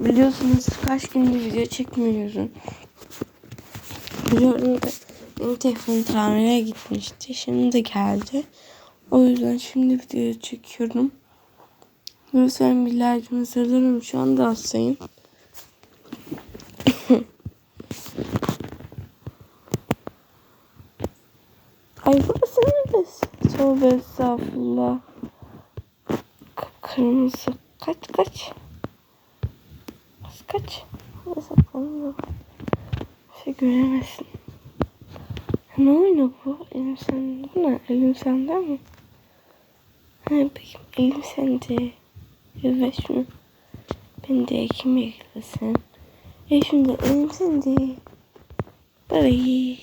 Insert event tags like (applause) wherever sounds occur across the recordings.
Biliyorsunuz kaç gündür video çekmiyorum. Biliyorum da benim telefonum tamire gitmişti. Şimdi de geldi. O yüzden şimdi video çekiyorum. Lütfen bir like'ınızı alırım. Şu anda hastayım. (coughs) Ay burası neresi? Tövbe estağfurullah. Kırmızı. Kaç kaç. Kaç. Burada saklanıyor. Şey göremezsin. Ne oyunu bu? Elim sende. Ne? Elim sende mi? Ha peki elim sende. Ver şunu. Ben de kim eklesin? E şimdi elim sende. Parayı.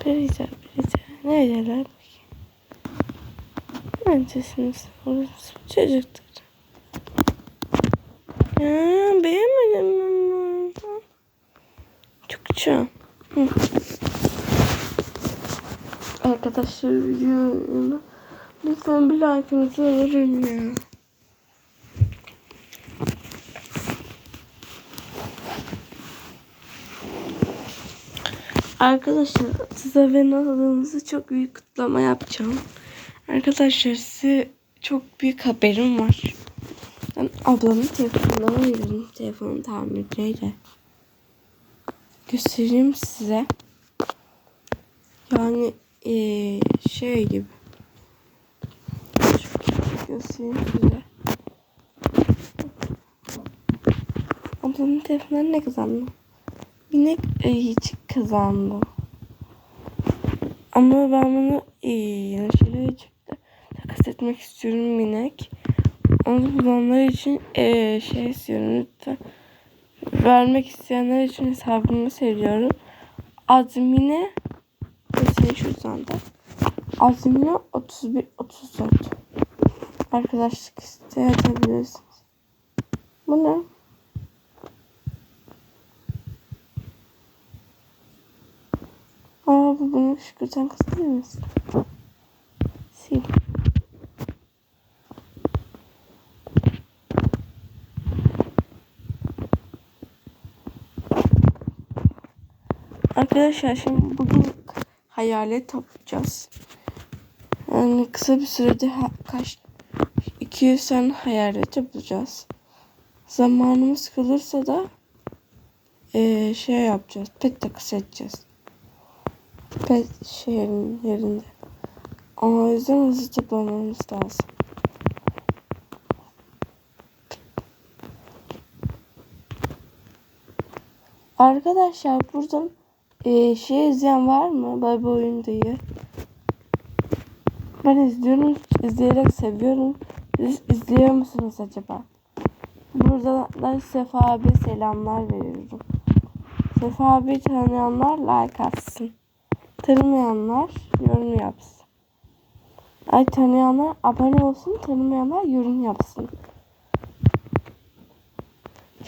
Perişan perişan. Neredeler. Neredesiniz? Orası çocuktur. Ya beğenmedim güzel. Hı. Arkadaşlar videoyu lütfen bir like'ınızı alırım ya. Arkadaşlar size ve adınızı çok büyük kutlama yapacağım. Arkadaşlar size çok büyük haberim var. Ben ablamın telefonundan ayırdım. Telefonu tamirciyle. Göstereyim size. Yani ee, şey gibi. Göstereyim size. Ablamın telefonundan ne kazandım? Yine ayıcık kazandım. Ama ben bunu ee, şöyle çıktı. Takas etmek istiyorum minek. Onu bulanlar için ee, şey istiyorum lütfen. Vermek isteyenler için hesabımı seviyorum. Azmine mesela şuradan da. Azmine 31 34. Arkadaşlık isteyebilirsiniz. Bu ne? Aa bu bunu şükürten kız değil misin? Sil. Arkadaşlar şimdi bugün hayalet toplayacağız. Yani kısa bir sürede kaç 200 tane hayalet yapacağız. Zamanımız kalırsa da eee, şey yapacağız. Pet takas edeceğiz. Pet şehrin yerinde. Ama o yüzden hızlı toplamamız lazım. Arkadaşlar buradan eee, şey izleyen var mı? Baba oyundayı. Ben izliyorum. izleyerek seviyorum. Siz izliyor musunuz acaba? Burada da Sefa abi selamlar veriyorum. Sefa abi tanıyanlar like atsın. Tanımayanlar yorum yapsın. Ay tanıyanlar abone olsun, tanımayanlar yorum yapsın.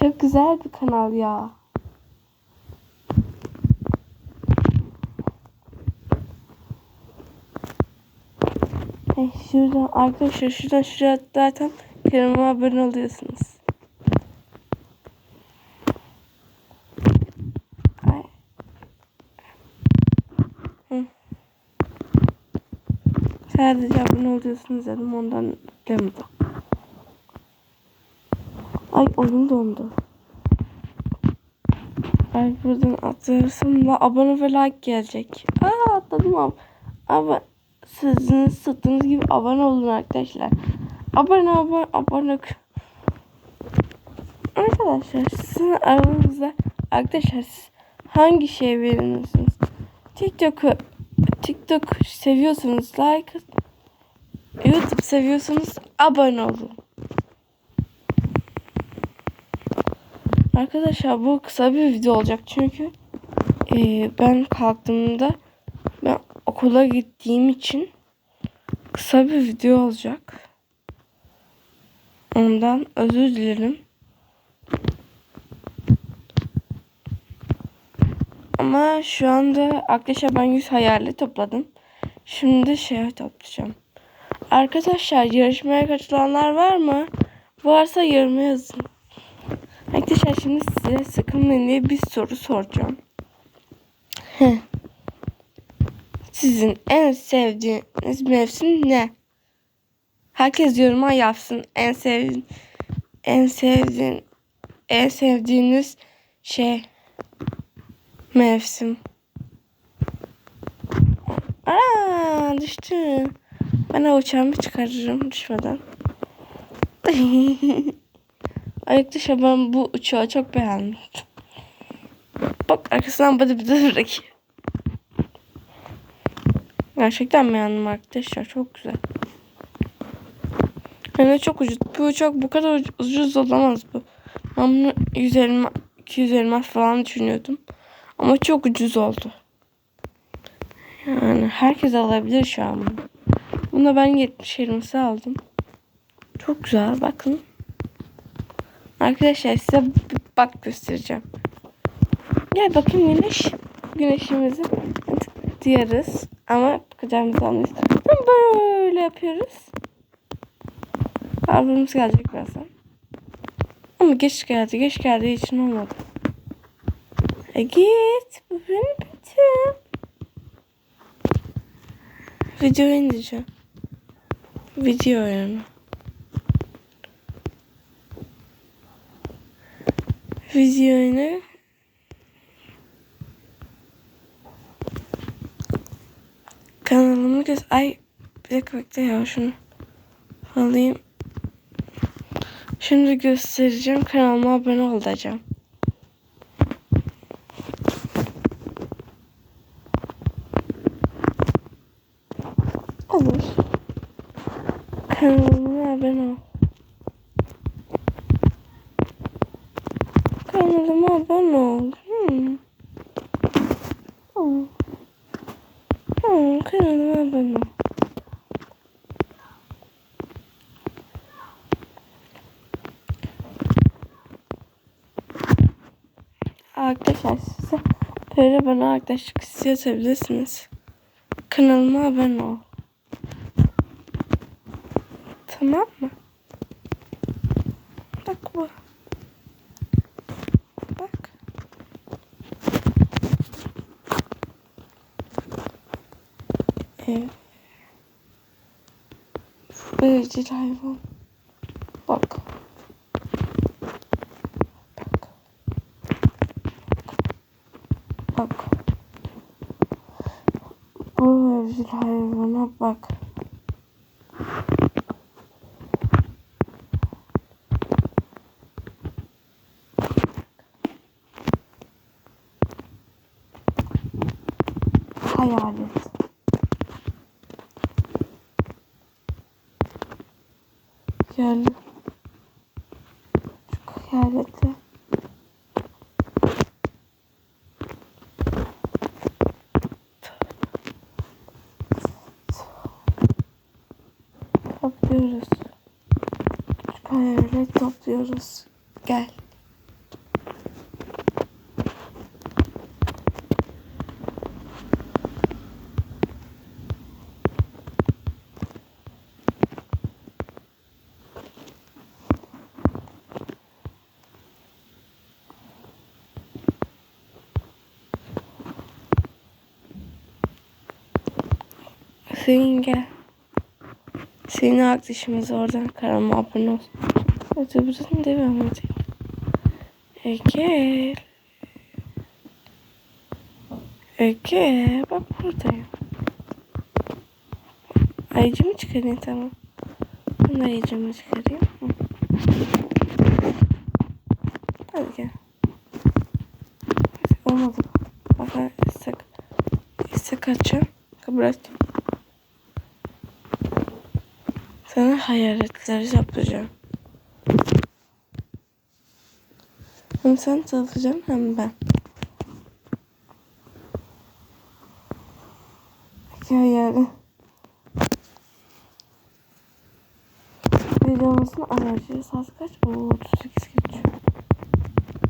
Çok güzel bir kanal ya. Hey, şuradan arkadaşlar şuradan şuraya zaten kanalıma abone oluyorsunuz. Ay. Hı. Sadece abone oluyorsunuz dedim ondan demedim. Ay oyun dondu. Ay buradan atlarsam da abone ve like gelecek. Aa atladım abi. Ama sizin sıktığınız gibi abone olun arkadaşlar. Abone abone abone. Arkadaşlar sizin aranızda arkadaşlar siz hangi şey veriyorsunuz? TikTok'u TikTok seviyorsanız like YouTube seviyorsanız abone olun. Arkadaşlar bu kısa bir video olacak çünkü e, ben kalktığımda okula gittiğim için kısa bir video olacak. Ondan özür dilerim. Ama şu anda arkadaşlar ben 100 hayali topladım. Şimdi şey toplayacağım. Arkadaşlar yarışmaya katılanlar var mı? Varsa yoruma yazın. Arkadaşlar şimdi size sıkılmayın diye bir soru soracağım. Heh. Sizin en sevdiğiniz mevsim ne? Herkes yoruma yapsın. En sevdiğin en sevdiğin en sevdiğiniz şey mevsim. Aa düştü. Ben avuçağımı çıkarırım düşmeden. (laughs) Arkadaşlar ben bu uçağı çok beğendim. Bak arkasından bıdı bıdı bırakıyor. Gerçekten beğendim arkadaşlar. Çok güzel. De çok ucuz. Bu uçak bu kadar uc- ucuz olamaz bu. Ben bunu 100 elma, 200 elmas falan düşünüyordum. Ama çok ucuz oldu. Yani herkes alabilir şu an bunu. Buna ben 70 elması aldım. Çok güzel bakın. Arkadaşlar size bak göstereceğim. Gel bakayım güneş. Güneşimizi diyoruz. Ama kucağımıza almayız. Böyle yapıyoruz. Albümümüz gelecek birazdan. Ama geç geldi. Geç geldiği için olmadı. E git. Bu benim bitim. Video indireceğim. Video oyunu. Video oyunu. Göz... Ay bir dakika ya şunu alayım. Şimdi göstereceğim. Kanalıma abone olacağım. Olur. Kanalıma abone ol. Kanalıma abone ol. Hmm. Hmm. Hmm, kanalıma abone ol. Arkadaşlar size böyle bana arkadaşlık isteyebilirsiniz. Kanalıma abone ol. Tamam mı? Bak bu. Bak. Evet. Evcil hayvan. Bak. Bak. Bak. Bu evcil hayvana bak. Hayalet. Gel. Şu hayaleti. Topluyoruz. Küçük hayalet topluyoruz. Gel. Hüseyin gel. Senin arkadaşımız oradan kanalıma abone ol. Hadi buradan devam edelim. Ege. Ege. Bak buradayım. Ayıcımı çıkarayım tamam. De ayıcımı çıkarayım. Hadi gel. Olmadı. Bak istek, istek açacağım. Kabul et. Sana hayaletleri yapacağım. Hem sen çalışacaksın hem ben. İki hayali. Videomuzun aracı saat kaç? Oo 38 geçiyor.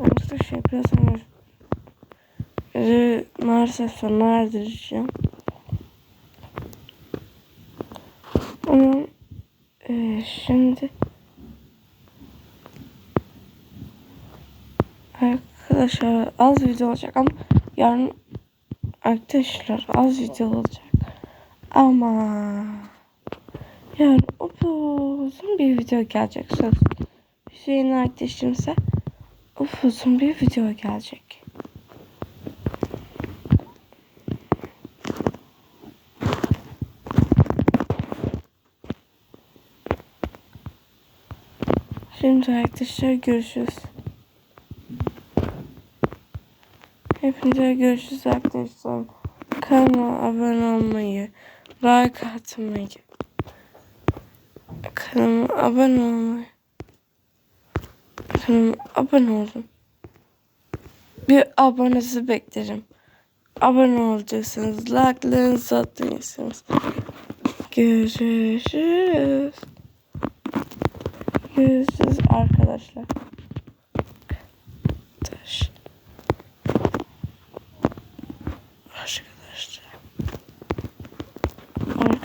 Arkadaşlar biraz sonra ee, maalesef sona erdireceğim. Ama e, şimdi arkadaşlar az video olacak ama yarın arkadaşlar az video olacak. Ama yarın uzun bir video gelecek söz. Hüseyin arkadaşımsa uzun bir video gelecek. Şimdi arkadaşlar görüşürüz. Hepinize görüşürüz arkadaşlar. Kanalıma abone olmayı, like atmayı, kanalıma abone olmayı, kanalıma abone olun. Bir abonesi beklerim. Abone olacaksınız, like'larınızı atacaksınız. Görüşürüz. Görüşürüz arkadaşlar. Taş. Arkadaşlar.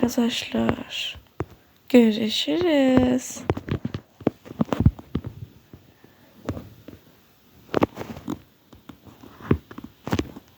Arkadaşlar. Görüşürüz.